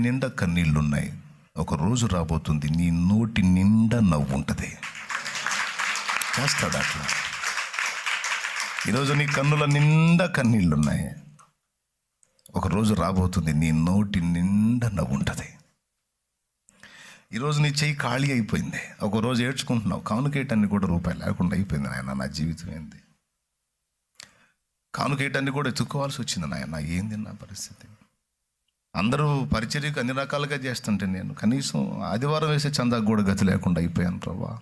నిండా కన్నీళ్ళున్నాయి. ఒక రోజు రాబోతుంది నీ నోటి నిండా నవ్వు ఉంటుంది. చేస్తాడు అట్లా? ఈరోజు నీ కన్నుల నిండా కన్నీళ్ళున్నాయి. ఒక రోజు రాబోతుంది నీ నోటి నిండా నవ్వు ఉంటుంది. ఈరోజు నీ చెయ్యి ఖాళీ అయిపోయింది. ఒకరోజు ఏడ్చుకుంటున్నావు. కానుకేయటాన్ని కూడా రూపాయలు లేకుండా అయిపోయింది నాయన నా జీవితం ఏంది? కానుకేయటాన్ని కూడా ఎత్తుక్కోవాల్సి వచ్చింది నాయన. ఏంది నా పరిస్థితి? అందరూ పరిచర్యకు అన్ని రకాలుగా చేస్తుంటే నేను కనీసం ఆదివారం వేసే చందాకు కూడా గతి లేకుండా అయిపోయాను ప్రభా.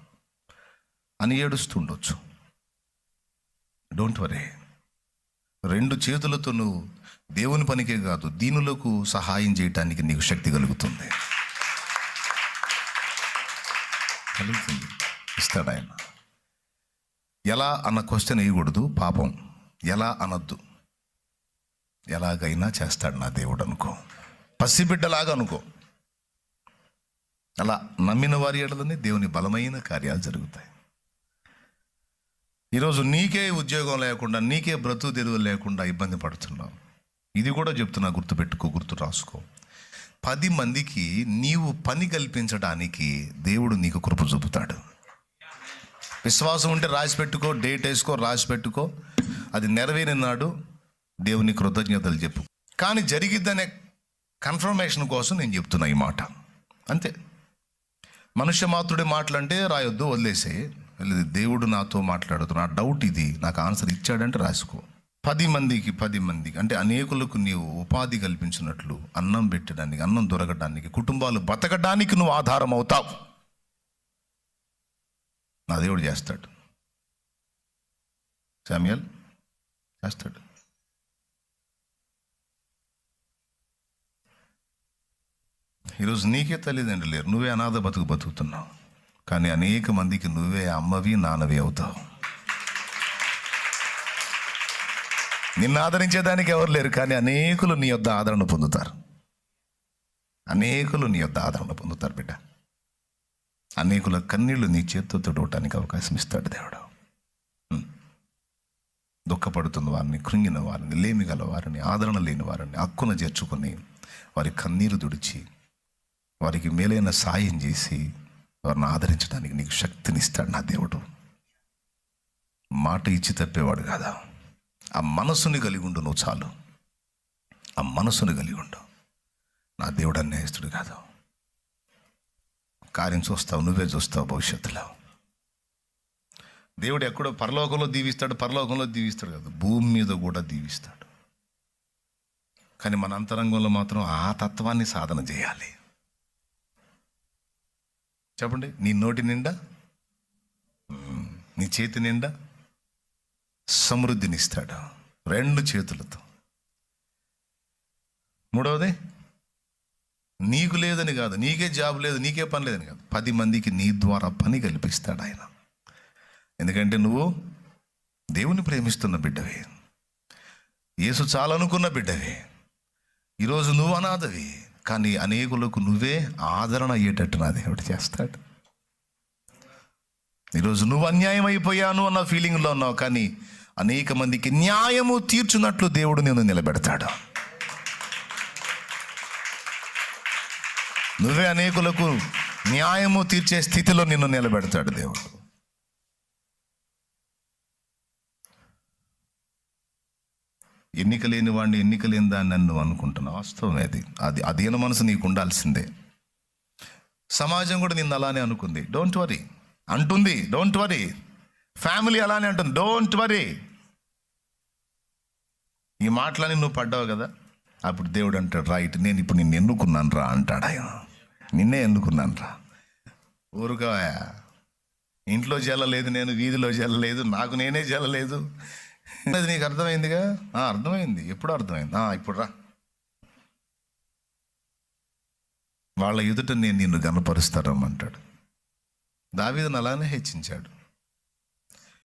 అని ఏడుస్తుండొచ్చు డోంట్ వరీ రెండు చేతులతో నువ్వు దేవుని పనికే కాదు దీనులకు సహాయం చేయటానికి నీకు శక్తి కలుగుతుంది. కలుగుతుంది. ఇస్తాడు ఆయన. ఎలా అన్న క్వశ్చన్ వేయకూడదు పాపం. ఎలా అనొద్దు. ఎలాగైనా చేస్తాడు నా దేవుడు అనుకో. పసిబిడ్డలాగా అనుకో. అలా నమ్మిన వారి ఏడలని దేవుని బలమైన కార్యాలు జరుగుతాయి. ఈరోజు నీకే ఉద్యోగం లేకుండా నీకే బ్రతుకు తెరువు లేకుండా ఇబ్బంది పడుతున్నావు. ఇది కూడా చెప్తున్నా గుర్తుపెట్టుకో గుర్తు రాసుకో. పది మందికి నీవు పని కల్పించడానికి దేవుడు నీకు కృప చూపుతాడు. విశ్వాసం ఉంటే రాసి పెట్టుకో డేట్ వేసుకో రాసి పెట్టుకో. అది నెరవేరినాడు దేవుని కృతజ్ఞతలు చెప్పు. కానీ జరిగిద్దనే కన్ఫర్మేషన్ కోసం నేను చెప్తున్నా ఈ మాట. అంతే. మనుష్య మాతృడి మాటలంటే రాయొద్దు వదిలేసే దేవుడు నాతో మాట్లాడుతున్నా. నా డౌట్ ఇది. నాకు ఆన్సర్ ఇచ్చాడంటే రాసుకో. పది మందికి పది మందికి. అంటే అనేకులకు నీవు ఉపాధి కల్పించినట్లు అన్నం పెట్టడానికి అన్నం దొరకడానికి కుటుంబాలు బతకడానికి నువ్వు ఆధారం అవుతావు. నా దేవుడు చేస్తాడు. శామ్యల్ చేస్తాడు. ఈరోజు నీకే తల్లిదండ్రులు లేరు. నువ్వే అనాథ బతుకు బతుకుతున్నావు. కానీ అనేక మందికి నువ్వే అమ్మవి నాన్నవి అవుతావు. నిన్ను ఆదరించేదానికి ఎవరు లేరు కానీ అనేకులు నీ యొద్ ఆదరణ పొందుతారు. అనేకులు నీ యొద్ ఆదరణ పొందుతారు బిడ్డ. అనేకుల కన్నీళ్ళు నీ చేత్తో తుడవటానికి అవకాశం ఇస్తాడు దేవుడు. దుఃఖపడుతున్న వారిని కృంగిన వారిని లేమి గల వారిని ఆదరణ లేని వారిని హక్కున చేర్చుకొని వారి కన్నీరు తుడిచి వారికి మేలైన సాయం చేసి వారిని ఆదరించడానికి నీకు శక్తినిస్తాడు నా దేవుడు. మాట ఇచ్చి తప్పేవాడు కాదా? ఆ మనసుని కలిగి ఉండు నువ్వు చాలు. ఆ మనసుని కలిగి ఉండు. నా దేవుడు అన్యాయస్తుడు కాదు. కార్యం చూస్తావు నువ్వే చూస్తావు భవిష్యత్తులో. దేవుడు ఎక్కడో పరలోకంలో దీవిస్తాడు పరలోకంలో దీవిస్తాడు కాదు భూమి మీద కూడా దీవిస్తాడు. కానీ మన అంతరంగంలో మాత్రం ఆ తత్వాన్ని సాధన చేయాలి. చెప్పండి నీ నోటి నిండా? నీ చేతి నిండా? సమృద్ధినిస్తాడు? రెండు చేతులతో. మూడవది నీకు లేదని కాదు నీకే జాబ్ లేదు నీకే పని లేదని కాదు. పది మందికి నీ ద్వారా పని కల్పిస్తాడు ఆయన. ఎందుకంటే నువ్వు దేవుని ప్రేమిస్తున్న బిడ్డవే. యేసు చాలనుకున్న బిడ్డవే. ఈరోజు నువ్వు అనాథవి. కానీ అనేకులకు నువ్వే ఆదరణ అయ్యేటట్టు నా దేవుడు చేస్తాడు. ఈరోజు నువ్వు అన్యాయం అయిపోయాను అన్న ఫీలింగ్లో ఉన్నావు కానీ అనేక మందికి న్యాయము తీర్చున్నట్లు దేవుడు నేను నిలబెడతాడు. నువ్వే అనేకులకు న్యాయము తీర్చే స్థితిలో నిన్ను నిలబెడతాడు దేవుడు. ఎన్నిక లేని వాడిని ఎన్నిక లేని దాన్ని అని నువ్వు అనుకుంటున్నావు? వాస్తవం అది అది అధీన మనసు నీకు ఉండాల్సిందే. సమాజం కూడా నిన్ను అలానే అనుకుంది. డోంట్ వరీ అంటుంది. డోంట్ వరీ ఫ్యామిలీ అలానే అంటుంది. డోంట్ వరీ ఈ మాటలని నువ్వు పడ్డావు కదా? అప్పుడు దేవుడు అంటాడు రైట్ నేను ఇప్పుడు నిన్ను ఎన్నుకున్నాను రా అంటాడు. ఆయన నిన్నే ఎన్నుకున్నాను రా. ఊరుకోయా ఇంట్లో జల్లలేదు నేను వీధిలో జల్లలేదు నాకు నేనే జల్లలేదు అది నీకు అర్థమైందిగా? అర్థమైంది. ఎప్పుడు అర్థమైంది? ఆ, ఇప్పుడు రా. వాళ్ళ ఎదుట నేను నిన్ను గనపరుస్తారమ్మంటాడు దావీదను అలానే హెచ్చించాడు.